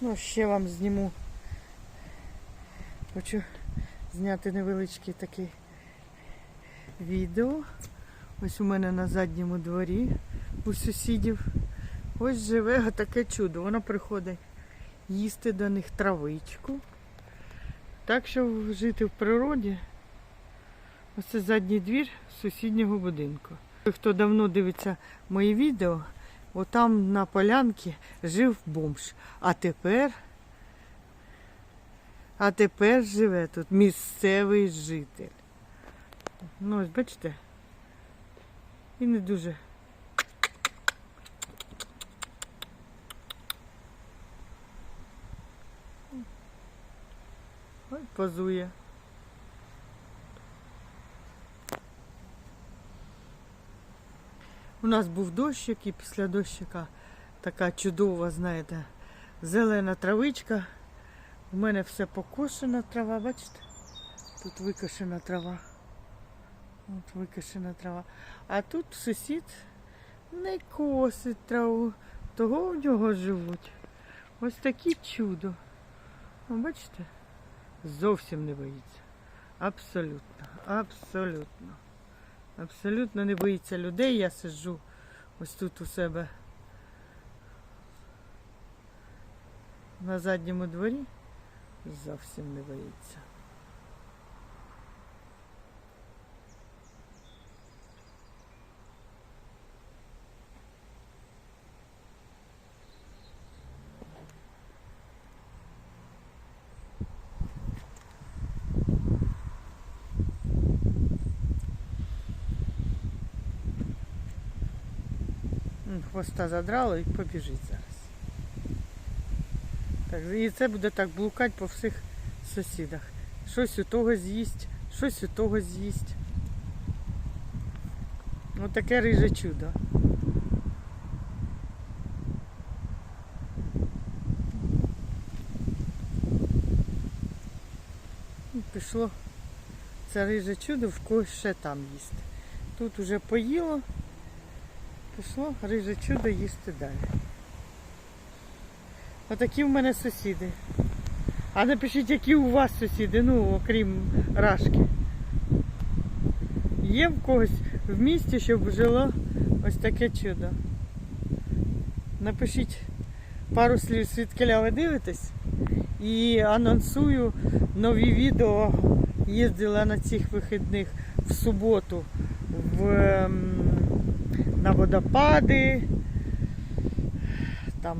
Ну, ще вам зніму. Хочу зняти невеличке таке відео. Ось у мене на задньому дворі у сусідів. Ось живе таке чудо. Воно приходить їсти до них травичку. Так що жити в природі. Ось це задній двір сусіднього будинку. Хто давно дивиться мої відео, отам на полянці жив бомж. А тепер, а тепер живе тут місцевий житель. Ну, ось бачите? І не дуже. Ой, позує. У нас був дощик і після дощика така чудова, знаєте, зелена травичка. У мене все покошена трава, бачите? Тут викошена трава. От викошена трава. А тут сусід не косить траву, того в нього живуть. Ось такі чудо. Бачите? Зовсім не боїться. Абсолютно, абсолютно. Абсолютно не боїться людей. Я сиджу ось тут у себе на задньому дворі. Зовсім не боїться. Хвоста задрало і побіжить зараз. Так, і це буде так блукати по всіх сусідах. Щось у того з'їсть, щось у того з'їсть. Ось таке риже чудо. Пішло це риже чудо в когось ще там їсти. Тут уже поїло, пішло риже чудо їсти далі. Отакі в мене сусіди. А напишіть, які у вас сусіди, ну, окрім Рашки. Є в когось в місті, щоб жило ось таке чудо. Напишіть пару слів звідкиля ви дивитесь. І анонсую нові відео. Їздила на цих вихідних в суботу в, ем, на водопади. Там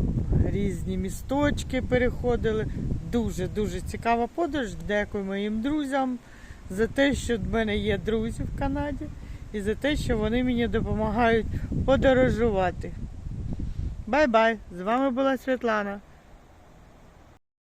різні місточки переходили. Дуже-дуже цікава подорож. Дякую моїм друзям за те, що в мене є друзі в Канаді, і за те, що вони мені допомагають подорожувати. Бай-бай! З вами була Світлана.